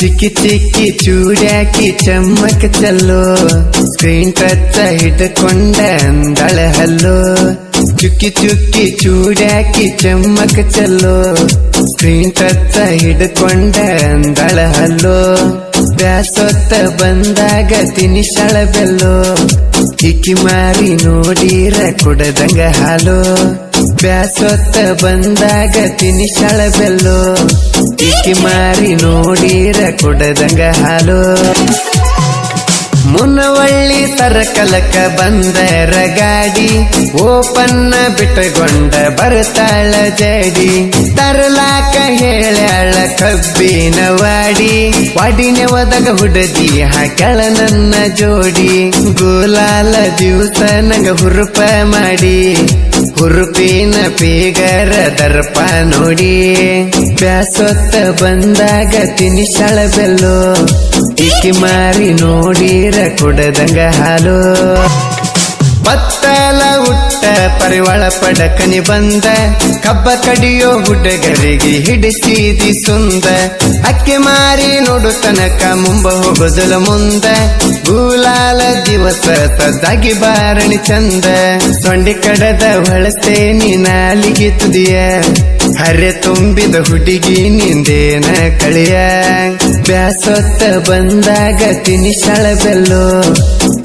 ಚಿಕ್ಕಿ ಚಿಕ್ಕಿ ಚೂಡ್ಯಾಕಿ ಚಮ್ಮಕ್ ಚಲ್ಲೋ. ಸ್ಕ್ರೀನ್ ಟಚ್ ಹಿಡ್ಕೊಂಡ ಅಂದಳ ಹಲ್ಲೋ. ಚುಕ್ಕಿ ಚುಕ್ಕಿ ಚೂಡ್ಯಾಕಿ ಚಮ್ಮಕ್ ಚಲ್ಲೋ. ಸ್ಕ್ರೀನ್ ಟಚ್ ಹಿಡ್ಕೊಂಡ ಅಂದಳ ಹಲ್ಲೋ. ಬ್ಯಾಸೊತ್ತ ಬಂದಾಗ ತಿನಿಸಳ ಬೆಲ್ಲೋ. ಇಕ್ಕಿ ಮಾರಿ ನೋಡಿರ ಕುಡದಂಗ ಹಾಲು. ಬ್ಯಾಸೊತ್ತ ಬಂದಾಗ ತಿನಿಸಳ ಬೆಲ್ಲೋ. ಇಕ್ಕಿ ಮಾರಿ ನೋಡಿರ ಕುಡದಂಗ ಹಾಲು. ಮುನ್ನವಳ್ಳಿ ತರಕಲಕ ಬಂದರ ಗಾಡಿ ಓಪನ್ನ ಬಿಟ್ಟುಕೊಂಡ ಬರ್ತಾಳ ಜಡಿ. ತರಲಾಕ ಹೇಳ್ಯಾಳ ಕಬ್ಬಿನ ವಾಡಿ, ವಾಡಿನ ಒದಗ ಹುಡದಿ ಹಾಕಳ ನನ್ನ ಜೋಡಿ. ಗೋಲಾಲ ದಿವಸ ನಂಗ ಹುರುಪ ಮಾಡಿ. ಹುರುಪಿನ ಪೀಗರ ದರ್ಪ ನೋಡಿ. ಬ್ಯಾಸೊತ್ತ ಬಂದಾಗ ತಿನಿಸಳ ಬೆಲ್ಲು ಇಕ್ಕಿ ಮಾರಿ ನೋಡಿರ ಕುಡದಂಗ ಹಾಲು. ಬತ್ತಲ ಹುಟ್ಟ ಪರಿವಳ ಪಡಕನಿ ಬಂದ. ಕಬ್ಬ ಕಡಿಯೋ ಹುಡುಗರಿಗೆ ಹಿಡಿಸಿದಿ ಸುಂದ ಅಕ್ಕಿ ಮಾರಿ ನೋಡು ತನಕ ಮುಂಬ ಹೋಗೋದಲ ಮುಂದ. ಗೂಲಾಲ ದಿವಸ ತದ್ದಾಗಿ ಬಾರಣಿ ಚಂದ. ಸೊಂಡಿ ಕಡದ ಹೊಳಸೆ ನೀನಾಲಿಗೆ ತುದಿಯ. ಹರೆ ತುಂಬಿದ ಹುಡುಗಿ ನಿಂದೇನ ಕಳಿಯ. ಬ್ಯಾಸೊತ್ತ ಬಂದಾಗ ತಿನಿಸಳ ಬೆಲ್ಲೋ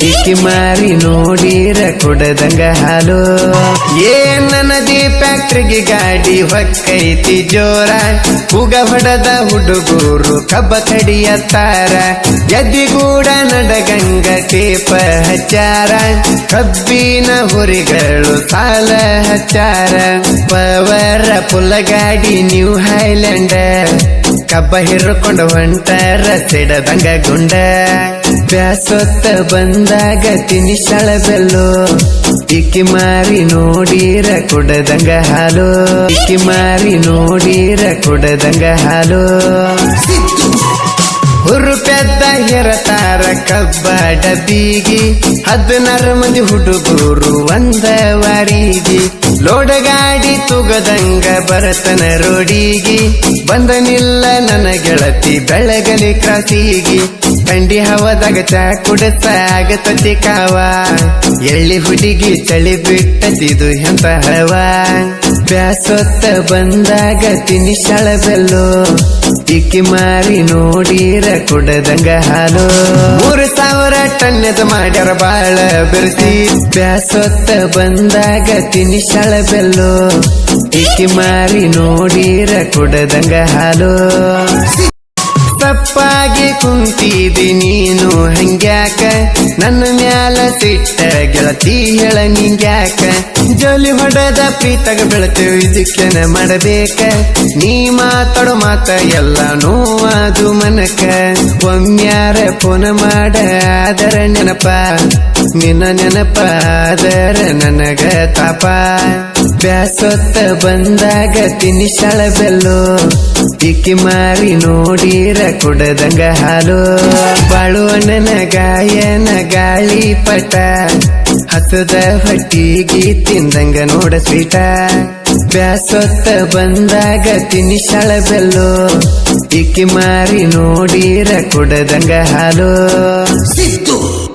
ಇಕ್ಕಿ ಮಾರಿ ನೋಡಿರ ಕೊಡದಂಗ ಹಾಲು. ಏನ ನದಿ ಫ್ಯಾಕ್ಟ್ರಿಗೆ ಗಾಡಿ ಹೊಕ್ಕೈತಿ ಜೋರ. ಹುಗ ಹೊಡದ ಹುಡುಗೂರು ಕಬ್ಬ ಕಡಿಯ ತಾರ. ಎದ್ದಿಗೂಡ ನಡಗಂಗ ಟೇಪ ಹಚ್ಚಾರ ಕಬ್ಬಿನ ಹುರಿಗಳು ಸಾಲ ಹಚ್ಚಾರ. ಪವರ ಪುಲಗಾಡಿ ನ್ಯೂ ಹೈಲ್ಯಾಂಡ್ ಕಬ್ಬ ಹಿಡ್ಕೊಂಡು ಹೊಂಟಾರ ಸಿಡದಂಗ ಗುಂಡ. ಬ್ಯಾಸೊತ್ತ ಬಂದಾಗ ತಿನಿಸಳ ಬೆಲ್ಲು ಇಕ್ಕಿ ಮಾರಿ ನೋಡಿರ ಕುಡದಂಗ ಹಾಲು. ಇಕ್ಕಿ ಮಾರಿ ನೋಡಿರ ಕುಡದಂಗ ಹಾಲು. ಹುರುಪೆದ್ದ ಹೆರತಾರ ಕಬ್ಬ ಬೀಗಿ. ಹದಿನಾರು ಮಂದಿ ಹುಡುಗರು ಒಂದ ವಾರಿಗಿ. ಲೋಡ ಗಾಡಿ ತುಗದಂಗ ಬರತನ ರೋಡಿಗಿ. ಬಂದನಿಲ್ಲ ನನ್ನ ಗೆಳತಿ ಬೆಳಗಲಿ ಕ್ರಾಸಿಗಿ. ಬಂಡಿ ಹವದಾಗ ಚಾ ಕುಡತ ಆಗತತಿ ಕಾವ. ಎಳ್ಳಿ ಹುಡುಗಿ ಚಳಿ ಬಿಟ್ಟದಿದು ಎಂತ ಹವ ಬ್ಯಾಸೊತ್ತ ಬಂದಾಗ ತಿನಿಸಳ ಬೆಲ್ಲೋ. ಇಕ್ಕಿ ಮಾರಿ ನೋಡಿರ ಕುಡದಂಗ ಹಾಲು. ಮೂರು ಸಾವಿರ ಟನ್ನದ ಮಾಡ್ಯಾರ ಬಾಳ ಬೆರೆಸಿ. ಬ್ಯಾಸೊತ್ತ ಬಂದಾಗ ತಿನಿಸಳ ಬೆಲ್ಲೋ. ಜಿಕ್ಕಿ ಮಾರಿ ನೋಡಿರ ಕುಡದಂಗ ಹಾಲು. ತಪ್ಪಾಗಿ ಕುಂತಿದಿ ನೀನು ಹಂಗ್ಯಾಕ? ನನ್ನ ಮ್ಯಾಲ ಸಿಟ್ಟ ಗೆಳತಿ ಹೇಳ ನಿಂಗ್ಯಾಕ? ಜೋಲಿ ಹೊಡೆದ ಪ್ರೀತಗ ಬೆಳತೇವೆ ಇದಕ್ಕೆನ ಮಾಡಬೇಕ? ನೀ ಮಾತಾಡೋ ಮಾತ ಎಲ್ಲ ನೋವಾದು ಮನಕ. ಒಮ್ಮ್ಯಾರ ಫೋನ್ ಮಾಡ ಅದರ ನೆನಪ. ನಿನ್ನ ನೆನಪ ಅದರ ನನಗ ತಾಪ. ಬ್ಯಾಸೊತ್ತ ಬಂದಾಗ ತಿನಿಸಳ ಬೆಲ್ಲೋ. ಇಕ್ಕಿ ಮಾರಿ ನೋಡಿರ ಕುಡದಂಗ ಹಾಲು. ಬಾಳುವಣ್ಣನ ಗಾಯನ ಗಾಳಿ ಪಟ. ಹಸದ ಹೊಟ್ಟಿಗೆ ತಿಂದಂಗ ನೋಡ ಸ್ವೀಟ. ಬ್ಯಾಸೊತ್ತ ಬಂದಾಗ ತಿನಿಸಳ ಬೆಲ್ಲು. ಇಕ್ಕಿ ಮಾರಿ ನೋಡಿರ ಕುಡದಂಗ ಹಾಲು. ಸಿದ್ದು.